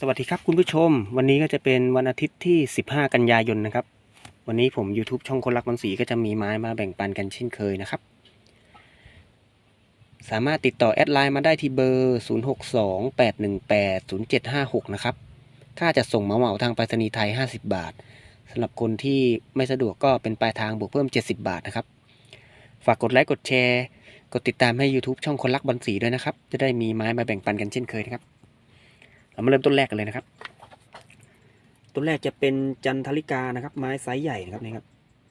สวัสดีครับคุณผู้ชม วันนี้ก็จะเป็นวันอาทิตย์ที่ 15 กันยายนนะครับ วันนี้ผม YouTube ช่องคนรักบางสีก็จะมีไม้มาแบ่งปันกันเช่นเคยนะครับ สามารถติดต่อแอดไลน์มาได้ที่เบอร์ 0628180756 นะครับ ค่าจะส่งมาเหมาทางไปรษณีย์ไทย 50 บาทสำหรับคนที่ไม่สะดวกก็เป็นปลายทางบวกเพิ่ม 70 บาทนะครับ ฝากกดไลค์กดแชร์ กดติดตามให้ YouTube ช่องคนรักบอลสีด้วยนะครับ จะได้มีไม้มาแบ่งปันกันเช่นเคยนะครับ เรามาเริ่มต้นแรกกันเลยนะครับ ต้นแรกจะเป็นจันทริกานะครับ ไม้ไซส์ใหญ่นะครับนี่ครับ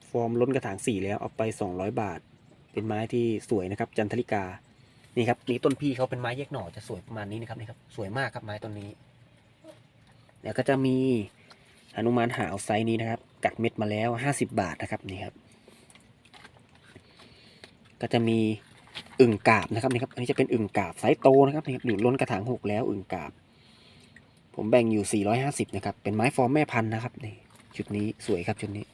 ฟอร์มล้นกระถางสี่แล้วเอาไป200บาท เป็นไม้ที่สวยนะครับ จันทริกา นี่ครับนี่ต้นพี่เขาเป็นไม้แยกหน่อจะสวยประมาณนี้นะครับนี่ครับ สวยมากครับไม้ต้นนี้เดี๋ยวก็จะมีหนุมานหาวไซส์นี้นะครับ กัดเม็ดมาแล้ว50บาทนะครับนี่ครับ ก็จะมีอึ่งกาบนะครับนี่ครับ อันนี้จะเป็นอึ่งกาบไซส์โตนะครับนี่ครับอยู่ล้นกระถางหกแล้วอึ่งกาบ ผมแบ่งอยู่ 450 นะครับ เป็นไม้ฟอร์มแม่พันธุ์นะครับนี่ชุดนี้สวยครับชุดนี้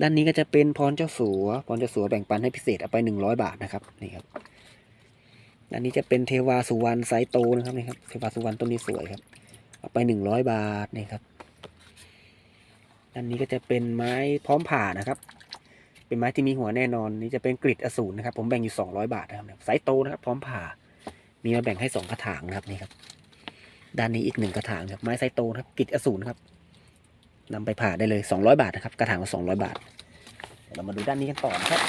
ด้านนี้ก็จะเป็นพรเจ้าสัวพรเจ้าสัวแบ่งปันให้พิเศษเอาไป 100 บาทนะครับนี่ครับด้านนี้จะเป็นเทวาสุวรรณไซโตนะครับนี่ครับเทวาสุวรรณต้นนี้สวยครับ เอาไป 100 บาทนี่ครับด้านนี้ก็จะเป็นไม้พร้อมผ่านะครับ เป็นไม้ที่มีหัวแน่นอนนี่จะเป็นกริดอสูรนะครับ ผมแบ่งอยู่ 200 บาทนะครับไซโตนะครับ พร้อมผ่า มีมาแบ่งให้สองกระถางนะครับนี่ครับ ด้านนี้อีกหนึ่งกระถางครับไม้ไซโตครับกิจอสูรครับนำไปผ่าได้เลย200บาทนะครับ กระถางละ200บาทเดี๋ยวเรามาดูด้านนี้กันต่อนะครับ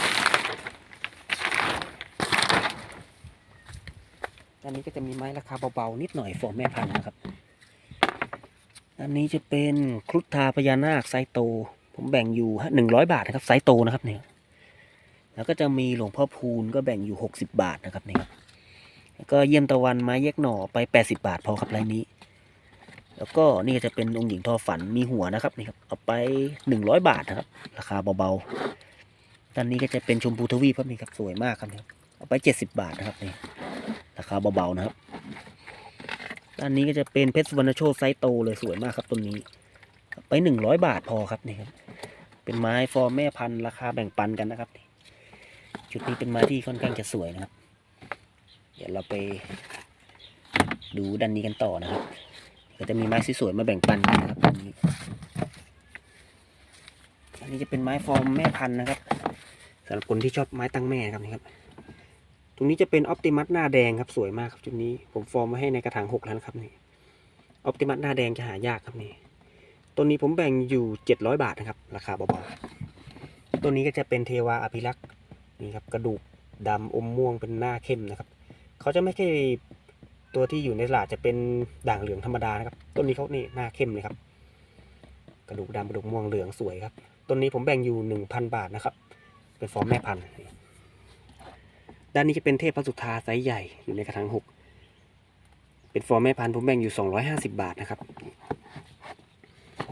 ด้านนี้ก็จะมีไม้ราคาเบาๆนิดหน่อยฟอร์แม่พันธุ์นะครับด้านนี้จะเป็นครุฑทาพญานาคไซโต ผมแบ่งอยู่หนึ่งร้อยบาทนะครับไซโตนะครับเนี่ยแล้วก็จะมีหลวงพ่อพูนก็แบ่งอยู่60บาทนะครับนี่ครับ แล้วก็เยี่ยมตะวันไม้แยกหน่อไป 80 บาทพอครับรายนี้ แล้วก็นี่จะเป็นองค์หญิงทอฝันมีหัวนะครับนี่ครับเอาไป 100 บาทนะครับ ราคาเบาๆด้านนี้ก็จะเป็นชมพูทวีปครับนี่ครับสวยมากครับนี่เอาไป 70 บาทนะครับนี่ราคาเบาๆนะครับด้านนี้ก็จะเป็นเพชรสุวรรณโชตไซส์โตเลยสวยมากครับต้นนี้ ไป 100 บาทพอครับนี่ครับเป็นไม้ฟอร์แม่พันธุ์ราคาแบ่งปันกันนะครับชุดนี้เป็นไม้ที่ค่อนข้างจะสวยนะครับ เดี๋ยวเราไปดูด้านนี้กันต่อนะครับ ก็จะมีไม้สวยๆมาแบ่งปันนะครับอันนี้อันนี้จะเป็นไม้ฟอร์มแม่พันธุ์นะครับสำหรับคนที่ชอบไม้ตั้งแม่ครับนี่ครับ ตรงนี้จะเป็นออปติมัสหน้าแดงครับสวยมากครับจุดนี้ผมฟอร์มมาให้ในกระถางหกแล้วนครับนี่ออปติมัสหน้าแดงจะหายากครับนี่ตัวนี้ผมแบ่งอยู่เจ็ดร้อยบาทนะครับ ราคาเบาๆตัวนี้ก็จะเป็นเทวาอภิรักษ์นี่ครับกระดูกดำอมม่วงเป็นหน้าเข้มนะครับ เขาจะไม่ใช่ตัวที่อยู่ในตลาดจะเป็นด่างเหลืองธรรมดานะครับต้นนี้เขานี่หน้าเข้มเลยครับ กระดูกดำกระดูกม่วงเหลืองสวยครับต้นนี้ผมแบ่งอยู่หนึ่งพันบาทนะครับ เป็นฟอร์มแม่พันธุ์ด้านนี้จะเป็นเทพพระสุธาไซส์ใหญ่อยู่ในกระถางหกเป็นฟอร์มแม่พันธุ์ผมแบ่งอยู่สองร้อยห้าสิบาทนะครับ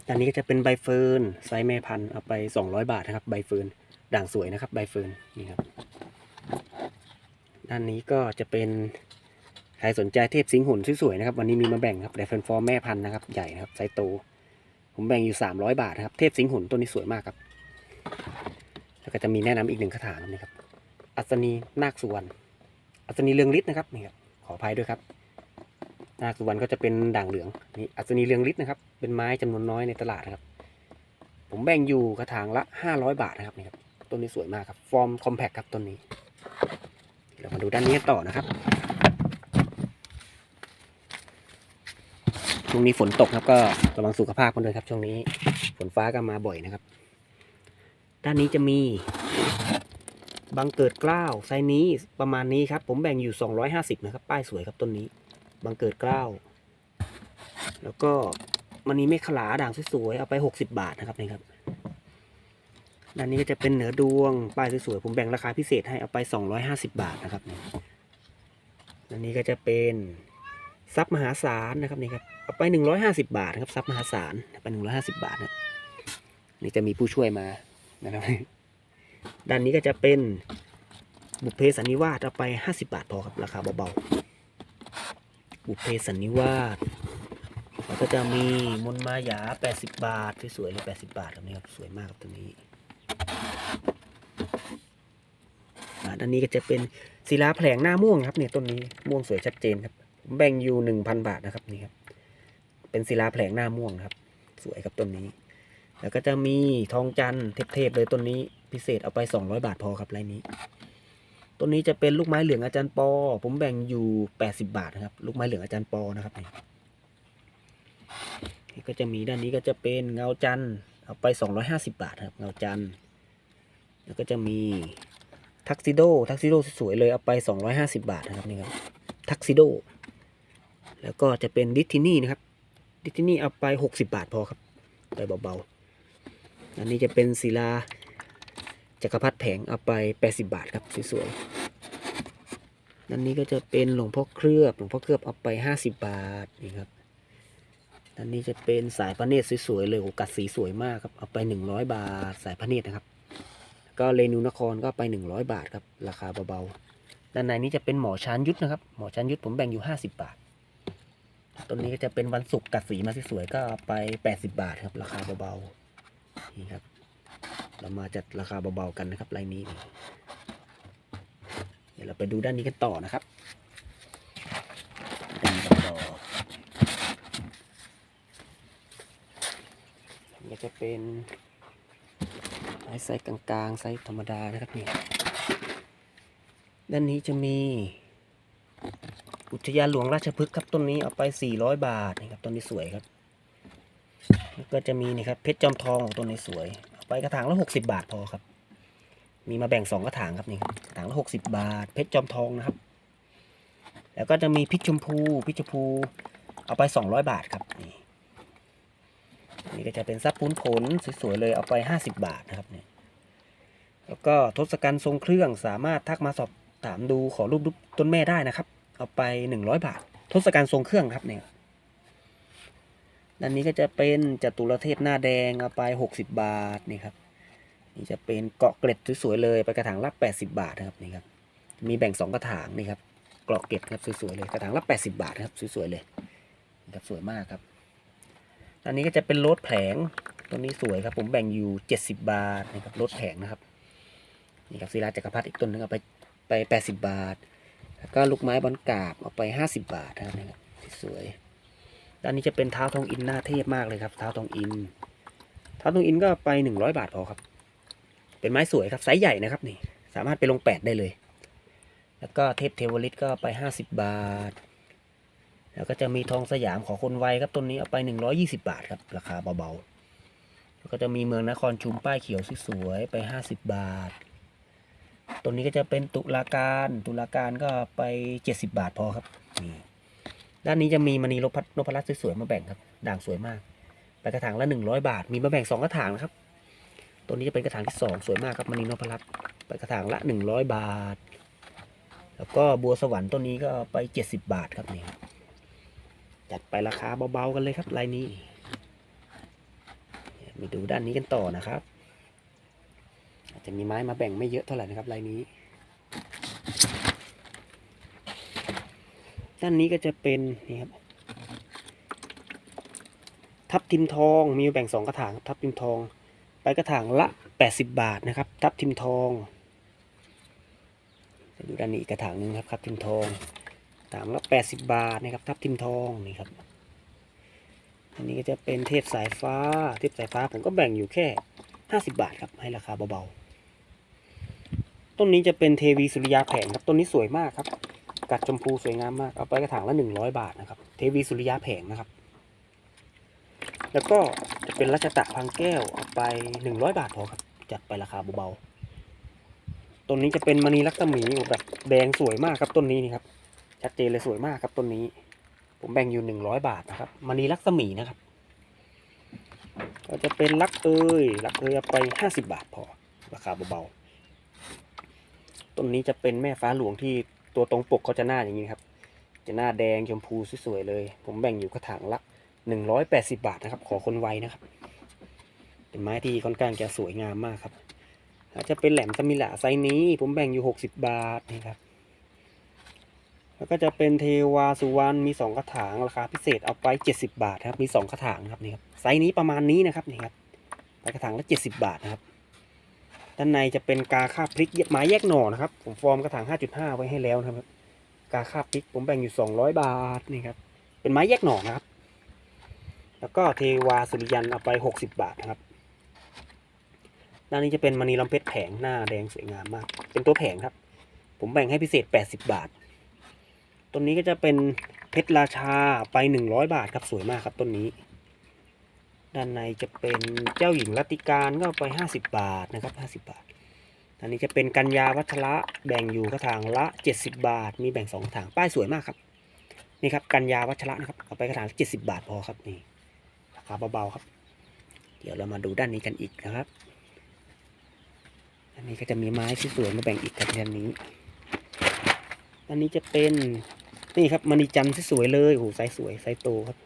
ด้านนี้ก็จะเป็นใบเฟิร์นไซส์แม่พันธุ์เอาไปสองร้อยบาทนะครับใบเฟิร์นด่างสวยนะครับใบเฟิร์นนี่ครับ ด้านนี้ก็จะเป็นใครสนใจเทพสิงห์หุ่นสวยๆนะครับ วันนี้มีมาแบ่งครับแต่เป็นฟอร์มแม่พันธุ์นะครับ ใหญ่นะครับไซส์โต ผมแบ่งอยู่ 300 บาทนะครับ เทพสิงห์หุ่นต้นนี้สวยมากครับ แล้วก็จะมีแนะนำอีกหนึ่งกระถางนะครับ อัศนีนาคสุวรรณ อัศนีเรืองฤทธิ์นะครับนี่ครับ ขออภัยด้วยครับ นาคสุวรรณก็จะเป็นด่างเหลือง นี่อัศนีเรืองฤทธิ์นะครับ เป็นไม้จำนวนน้อยในตลาดนะครับ ผมแบ่งอยู่กระถางละ 500 บาทนะครับนี่ครับ ต้นนี้สวยมากครับ ฟอร์มคอมแพคครับต้นนี้ เรามาดูด้านนี้ต่อนะครับช่วงนี้ฝนตกครับก็ระวังสุขภาพกันด้วยครับ ช่วงนี้ฝนฟ้าก็มาบ่อยนะครับ ด้านนี้จะมีบังเกิดกล้าวไซนี้ประมาณนี้ครับ ผมแบ่งอยู่ 250 นะครับ ป้ายสวยครับต้นนี้บังเกิดกล้าวแล้วก็มันนี้เมฆขลาด่างสวยๆเอาไป 60 บาทนะครับนี่ครับ ด้านนี้ก็จะเป็นเหนือดวงป้ายสวยๆผมแบ่งราคาพิเศษให้เอาไป 250 บาทนะครับนี่ด้านนี้ก็จะเป็นทรัพย์มหาศาลนะครับนี่ครับเอาไป 150 บาทนะครับทรัพย์มหาศาลเอาไป 150 บาทนะนี่จะมีผู้ช่วยมานะครับด้านนี้ก็จะเป็นบุพเพสันนิวาสเอาไป 50 บาทพอครับราคาเบาๆบุพเพสันนิวาสแล้วก็จะมีมนมายา 80 บาท สวยๆเลย80 บาทครับนี่ครับสวยมากครับตัวนี้ ด้านนี้ก็จะเป็นศิลาแผลงหน้าม่วงครับเนี่ยต้นนี้ม่วงสวยชัดเจนครับแบ่งอยู่หนึ่งพันบาทนะครับนี่ครับเป็นศิลาแผลงหน้าม่วงครับ สวยครับต้นนี้ แล้วก็จะมีทองจันทร์เทพๆเลยต้นนี้พิเศษเอาไป200บาทพอครับไรนี้ต้นนี้จะเป็นลูกไม้เหลืองอาจารย์ปอ ผมแบ่งอยู่80บาทนะครับ ลูกไม้เหลืองอาจารย์ปอนะครับนี่นี่ก็จะมีด้านนี้ก็จะเป็นเงาจันทร์เอาไป250บาทครับ เงาจันทร์ แล้วก็จะมีทักซิโดทักซิโดสวยๆเลยเอาไป 250 บาทนะครับนี่ครับทักซิโดแล้วก็จะเป็นดิทินี่นะครับดิทินี่เอาไป 60 บาทพอครับไปเบาๆ อันนี้จะเป็นศิลาจักรพรรดิแผงเอาไป 80 บาทครับสวยๆอันนี้ก็จะเป็นหลวงพ่อเคลือบหลวงพ่อเคลือบเอาไป 50 บาทนี่ครับอันนี้จะเป็นสายพระเนตรสวยๆเลยโอ้กัดสีสวยมากครับเอาไป 100 บาทสายพระเนตรนะครับ ก็เรนูนครก็ไป 100 บาทครับ ราคาเบาๆด้านในนี้จะเป็นหมอชานยุทธนะครับ หมอชานยุทธผมแบ่งอยู่ 50 บาท ต้นนี้ก็จะเป็นวันศุกร์กัดสีมาสวยๆก็ไป 80 บาทครับ ราคาเบาๆนี่ครับ เรามาจัดราคาเบาๆกันนะครับรายนี้นี่เดี๋ยวเราไปดูด้านนี้กันต่อนะครับด้านนี้กันต่ออันนี้จะเป็น ไม้ไซส์กลางๆไซส์ธรรมดานะครับนี่ด้านนี้จะมี อุทยานหลวงราชพฤกษ์ครับต้นนี้เอาไป 400 บาทนี่ครับต้นนี้สวยครับแล้วก็จะมีนี่ครับเพชรจอมทองของต้นนี้สวยเอาไปกระถางละ60 บาทพอครับ มีมาแบ่งสองกระถางครับนี่ครับกระถางละ60 บาท เพชรจอมทองนะครับ แล้วก็จะมีพิชชมพูพิชชมพูเอาไป 200 บาทครับนี่ นี่ก็จะเป็นซับปูนผลสวยๆเลยเอาไป 50 บาทนะครับเนี่ยแล้วก็ทศกัณฐ์ทรงเครื่องสามารถทักมาสอบถามดูขอรูปต้นแม่ได้นะครับ เอาไปหนึ่งร้อยบาท ทศกัณฐ์ทรงเครื่องครับเนี่ยด้านนี้ก็จะเป็นจตุรเทพหน้าแดงเอาไปหกสิบบาทนี่ครับนี่จะเป็นเกาะเกล็ดสวยๆเลยไปกระถางละแปดสิบาทนะครับนี่ครับมีแบ่งสองกระถางนี่ครับเกาะเกล็ดครับสวยๆเลยกระถางละแปดสิบาทครับสวยๆเลยครับสวยมากครับ อันนี้ก็จะเป็นรถแผงตัวนี้สวยครับ ผมแบ่งอยู่เจ็ดสิบาทนี่ครับรถแผงนะครับนี่ครับศิลาจักรพรรดิอีกต้นหนึงเอาไปไปแปดสิบาท แล้วก็ลูกไม้บอลกาบเอาไปห้าสิบาทนะครับนี่ครับสวยด้านนี้จะเป็นเท้าทองอินหน้าเทพมากเลยครับเท้าทองอินเท้าทองอินก็ไปหนึ่งร้อยบาทพอครับ เป็นไม้สวยครับไซส์ใหญ่นะครับนี่สามารถไปลงแปดได้เลย แล้วก็เทพเทวฤทธิ์ก็ไปห้าสิบบาท แล้วก็จะมีทองสยามของคนไวครับต้นนี้เอาไปหนึ่งร้อยี่สิบาทครับ ราคาเบาๆ แล้วก็จะมีเมืองนครชุมป้ายเขียวสวยๆไปห้าสิบบาทตัวนี้ก็จะเป็นตุลาการ ตุลาการก็ไปเจ็ดสิบาทพอครับนี่ด้านนี้จะมีมณีนพนพรัตน์สวยๆมาแบ่งครับ ด่างสวยมาก ไปกระถางละหนึ่งร้อยบาท มีมาแบ่งสองกระถางนะครับ ตัวนี้จะเป็นกระถางที่สองสวยมากครับมณีนพรัตน์ไปกระถางละหนึ่งร้อยบาท แล้วก็บัวสวรรค์ต้นนี้ก็ไปเจ็ดสิบาทครับนี่ จัดไปราคาเบาๆกันเลยครับลายนี้มาดูด้านนี้กันต่อนะครับ อาจจะมีไม้มาแบ่งไม่เยอะเท่าไหร่นะครับลายนี้ ด้านนี้ก็จะเป็นนี่ครับทับทิมทองมีแบ่งสองกระถางทับทิมทอง ไปกระถางละแปดสิบบาทนะครับ ทับทิมทองดูด้านนี้อีกกระถางนึงครับทับทิมทอง กระถางละแปดสิบบาทนะครับทับทิมทองนี่ครับ อันนี้ก็จะเป็นเทพสายฟ้า เทพสายฟ้าผมก็แบ่งอยู่แค่ห้าสิบาทครับให้ราคาเบาๆ ต้นนี้จะเป็นเทวีสุริยาแผงครับต้นนี้สวยมากครับ กัดชมพูสวยงามมากเอาไปกระถางละหนึ่งร้อยบาทนะครับ เทวีสุริยาแผงนะครับ แล้วก็จะเป็นรัชตะพังแก้วเอาไปหนึ่งร้อยบาทพอครับ จัดไปราคาเบาๆต้นนี้จะเป็นมณีลักษมีแบบแดงสวยมากครับต้นนี้นี่ครับ ชัดเจนเลยสวยมากครับต้นนี้ ผมแบ่งอยู่หนึ่งร้อยบาทนะครับมณีลักษมีนะครับ ก็จะเป็นลักเอยลักเอยเอาไปห้าสิบาทพอราคาเบาๆต้นนี้จะเป็นแม่ฟ้าหลวงที่ตัวตรงปกเขาจะหน้าอย่างนี้ครับ จะหน้าแดงชมพูสวยๆเลย ผมแบ่งอยู่กระถางละหนึ่งร้อยแปดสิบาทนะครับ ขอคนไวนะครับ เป็นไม้ที่ค่อนข้างจะสวยงามมากครับอาจจะเป็นแหลมสมิละไซนี้ ผมแบ่งอยู่หกสิบบาทนี่ครับ แล้วก็จะเป็นเทวาสุวรรณมีสองกระถางราคาพิเศษเอาไปเจ็ดสิบาทครับ มีสองกระถางครับนี่ครับไซส์นี้ประมาณนี้นะครับนี่ครับไปกระถางละเจ็ดสิบาทนะครับ ด้านในจะเป็นกาคาพริกไม้แยกหน่อนะครับ ผมฟอร์มกระถาง 5.5 ไว้ให้แล้วนะครับ กาคาพริกผมแบ่งอยู่ 200 บาทนี่ครับ เป็นไม้แยกหน่อนะครับ แล้วก็เทวาสุริยันเอาไปหกสิบาทนะครับ ด้านนี้จะเป็นมณีลำเพชรแผงหน้าแดงสวยงามมาก เป็นตัวแผงครับ ผมแบ่งให้พิเศษแปดสิบาท ต้นนี้ก็จะเป็นเพชรราชาไปหนึ่งร้อยบาทครับสวยมากครับต้นนี้ ด้านในจะเป็นเจ้าหญิงรัติการก็ไปห้าสิบาทนะครับห้าสิบาท อันนี้จะเป็นกัญญาวัชระแบ่งอยู่กระถางละเจ็ดสิบาท มีแบ่งสองกระถางป้ายสวยมากครับนี่ครับกัญญาวัชระนะครับเอาไปกระถางเจ็ดสิบาทพอครับนี่ราคาเบาๆครับ เดี๋ยวเรามาดูด้านนี้กันอีกนะครับอันนี้ก็จะมีไม้ที่สวยมาแบ่งอีกครับด้านนี้อันนี้จะเป็น นี่ครับมณีจันทร์สวยเลยโอ้โหไซส์สวยไซส์โตครับ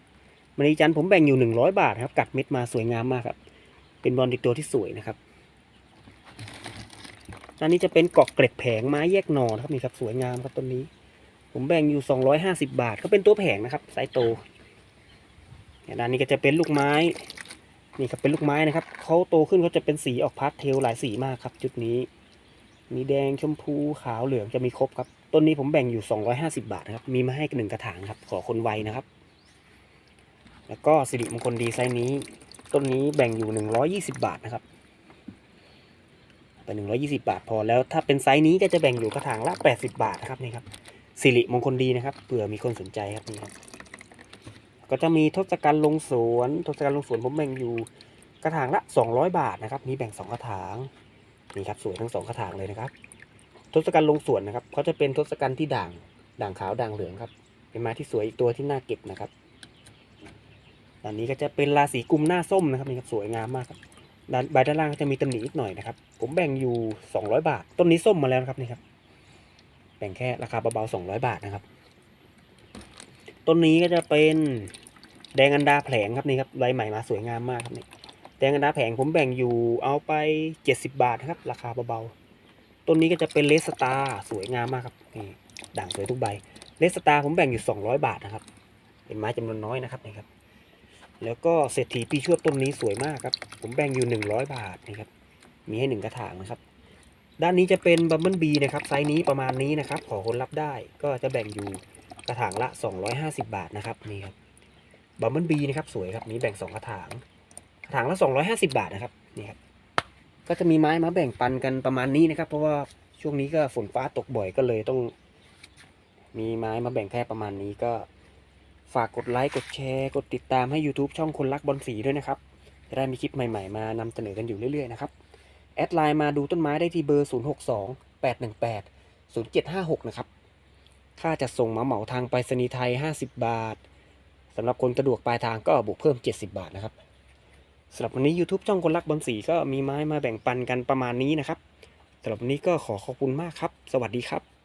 มณีจันทร์ผมแบ่งอยู่หนึ่งร้อยบาทครับ กัดเม็ดมาสวยงามมากครับ เป็นบอลดิกตัวที่สวยนะครับอันนี้จะเป็นเกาะเกร็ดแผงไม้แยกหนอนะครับนี่ครับสวยงามครับต้นนี้ ผมแบ่งอยู่สองร้อยห้าสิบาทก็เป็นตัวแผงนะครับไซส์โตด้านนี้ก็จะเป็นลูกไม้นี่ครับเป็นลูกไม้นะครับเขาโตขึ้นเขาจะเป็นสีออกพาสเทลหลายสีมากครับ จุดนี้ มีแดงชมพูขาวเหลืองจะมีครบครับ ต้นนี้ผมแบ่งอยู่ 250 บาทนะครับ มีมาให้หนึ่งกระถางครับ ขอคนไวนะครับ แล้วก็สิริมงคลดีไซน์นี้ ต้นนี้แบ่งอยู่ 120 บาทนะครับไป120 บาทพอแล้วถ้าเป็นไซส์นี้ก็จะแบ่งอยู่กระถางละ 80 บาทนะครับนี่ครับสิริมงคลดีนะครับเผื่อมีคนสนใจครับนี่ครับ ก็จะมีทศกัณฐ์ลงสวนทศกัณฐ์ลงสวนผมแบ่งอยู่กระถางละ 200 บาทนะครับ มีแบ่ง 2 กระถางนี่ครับสวยทั้งสองกระถางเลยนะครับ ทศกัณฐ์ลงสวนนะครับเขาจะเป็นทศกัณฐ์ที่ด่างด่างขาวด่างเหลืองครับ เป็นไม้ที่สวยอีกตัวที่น่าเก็บนะครับอันนี้ก็จะเป็นราศีกุมหน้าส้มนะครับนี่ครับสวยงามมากครับด้านใบด้านล่างก็จะมีตำหนินิดหน่อยนะครับ ผมแบ่งอยู่ 200 บาท ต้นนี้ส้มมาแล้วนะครับนี่ครับ แบ่งแค่ราคาเบาๆ200 บาทนะครับ ต้นนี้ก็จะเป็นแดงอันดาแผลงครับนี่ครับใบใหม่มาสวยงามมากครับนี่แดงอันดาแผลงผมแบ่งอยู่เอาไป 70 บาทนะครับ ราคาเบาๆ ต้นนี้ก็จะเป็นเลสตาสวยงามมากครับนี่ด่างสวยทุกใบเลสตาผมแบ่งอยู่ 200 บาทนะครับ เป็นไม้จำนวนน้อยนะครับนี่ครับแล้วก็เศรษฐีปีชวดต้นนี้สวยมากครับ ผมแบ่งอยู่ 100 บาทนะครับ มีให้หนึ่งกระถางนะครับ ด้านนี้จะเป็นบัมเบิลบีนะครับไซส์นี้ประมาณนี้นะครับ ขอคนรับได้ก็จะแบ่งอยู่กระถางละ 250 บาทนะครับนี่ครับบัมเบิลบีนะครับสวยครับนี้แบ่งสองกระถาง กระถางละ 250 บาทนะครับนี่ครับ ก็จะมีไม้มาแบ่งปันกันประมาณนี้นะครับ เพราะว่าช่วงนี้ก็ฝนฟ้าตกบ่อยก็เลยต้อง มีไม้มาแบ่งแค่ประมาณนี้ก็ฝากกดไลค์กดแชร์ กดติดตามให้ YouTube ช่องคนรักบอลสีด้วยนะครับ จะได้มีคลิปใหม่ๆ มานำเสนอกันอยู่เรื่อยๆนะครับ แอดไลน์มาดูต้นไม้ได้ที่เบอร์ 062 818 0756 นะครับ ค่าจัดส่งมาเหมาทางไปรษณีย์ไทย 50 บาท สำหรับคนสะดวกปลายทางก็บวกเพิ่ม 70 บาทนะครับ สำหรับวันนี้ YouTube ช่องคนรักบอลสีก็มีไม้มาแบ่งปันกันประมาณนี้นะครับสำหรับวันนี้ก็ขอขอบคุณมากครับ สวัสดีครับ